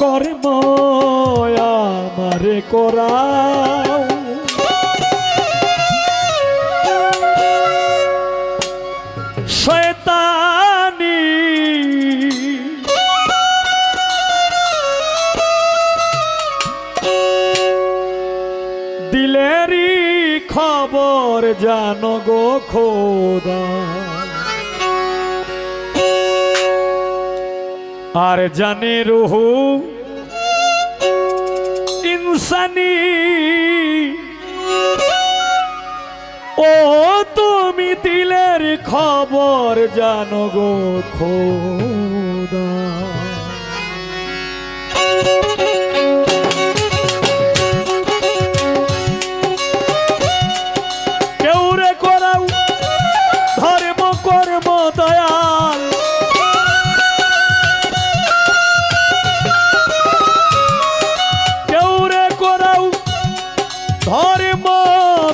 কর্ম আমারে করাও। শয়তানি দিলেরই খবর জানো গো খোদা। আর জানে রুহু ইনসানি। ও তুমি দিলের খবর জানো গো খোদা।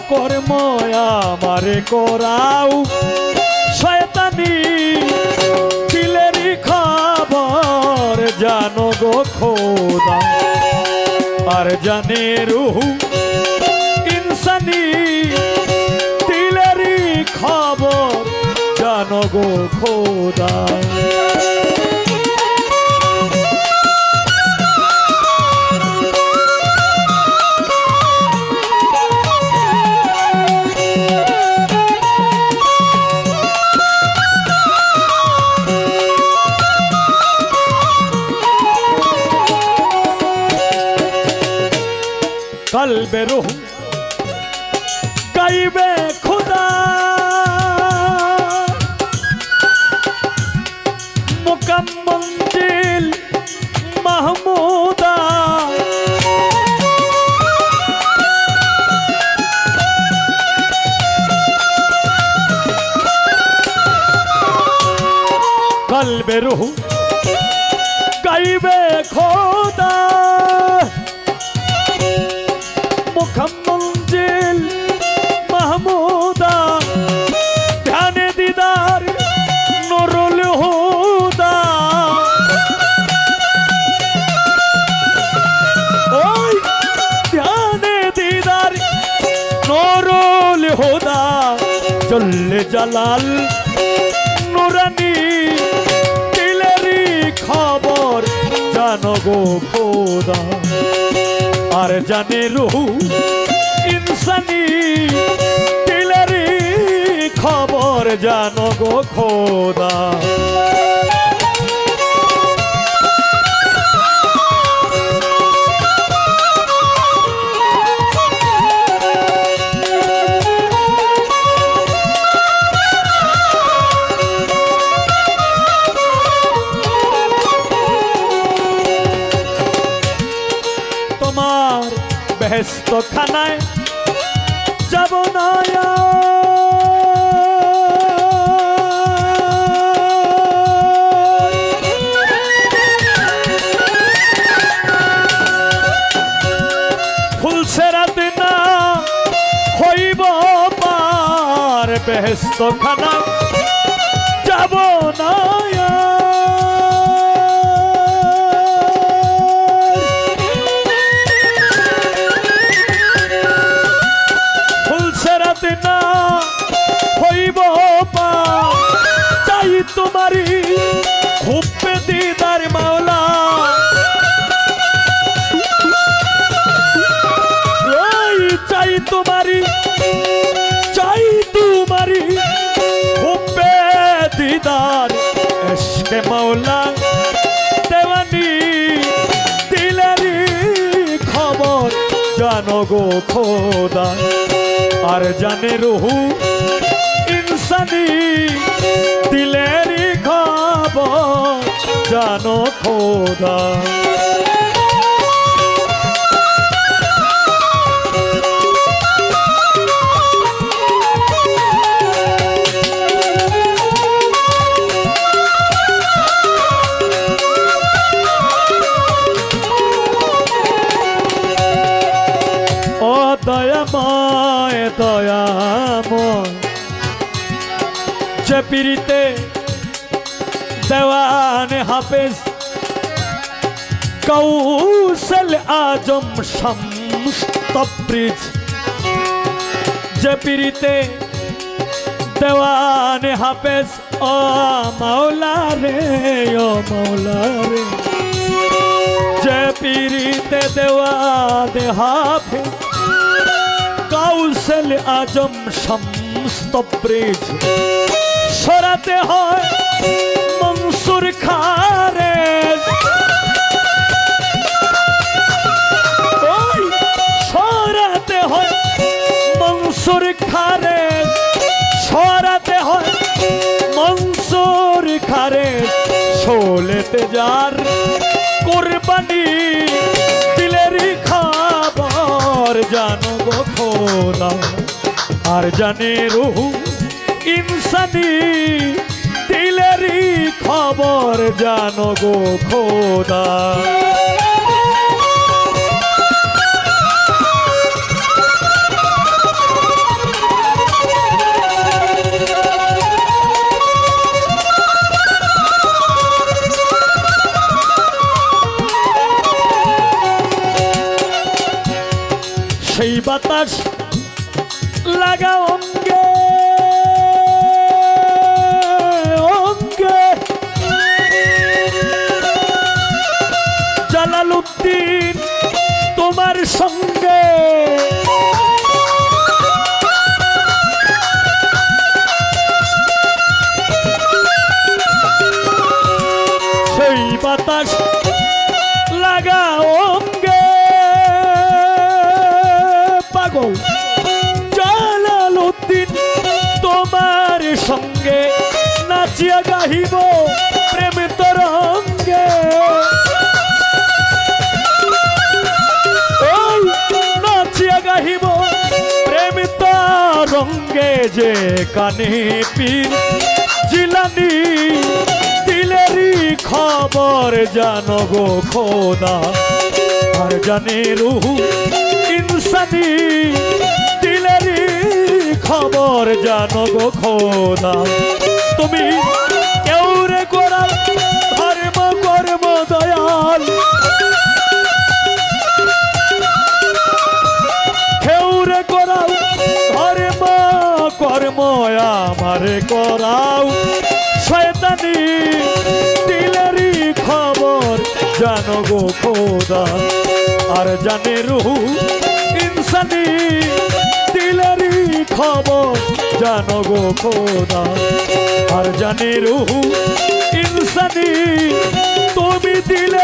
কর্ম আমারে করাও। শয়তানি দিলেরই খবর জানো গো খোদা। আর জানে রুহু, ইনসানি, দিলেরই খবর জানো গো খোদা। কলবে রুহ গাইবে খুদা। মুকাম মঞ্জিল মাহমুদা। কলবে রুহ গাইবে খোদা। জল্লে, নুরানি দিলেরই খবর জানো গো খোদা। আর জানে রুহু, ইনসানি দিলেরই খবর জানো গো খোদা। বেহেস্ত খানায় যাব না ফুলছে রাতে খানা যাব না। মাওলা দেওয়ানি দিলারি খবর জানো গো খোদা। আর জানে রহু ইনসানি দিলারি খবর জানো খোদা। দয়াময় দয়াময় যে পিড়িতে দেওয়ান হাফেজ, কৌশল আজম সমস্তব্রিজ যে পিরিতে দেওয়ানে হাফেজ, ও মাওলা রে ও মাওলা রে যে পিরিতে দেওয়ানে হাফেজ কৌশল আজম সমস্তব্রিজ সরাতে হয় মনসুর খারে। সরাতে হয় মনসুর খারে। সরাতে হয় মনসুর খারে। শোলেতে যার কোরবানি খোদা আর জানে রহু ইনসানি দিলেরই খবর জানো গো খোদা। বাতাস লাগা অঙ্গে অঙ্গে। জালালুদ্দিন তোমার সঙ্গে সঙ্গে নাচিয়া গাহিব প্রেম তরঙ্গে। নাচিয়া গাহিব প্রেম তরঙ্গে যে কানে পীর। জিলানি, দিলেরই খবর জানো গো খোদা। আর জানে রুহু ইনসানি খবর জানো গো খোদা। তুমি কেউ রে করাল ধর্ম, কর্ম, দয়াল। কেউ রে করাও ধর্ম, কর্ম আমারে করাও। শয়তানি, দিলেরই খবর জানো গো খোদা। আর জানে রুহু ইনসানি খবর জানো গো খোদা। আর জানে রুহু ইনসানি তুমি দিলেরই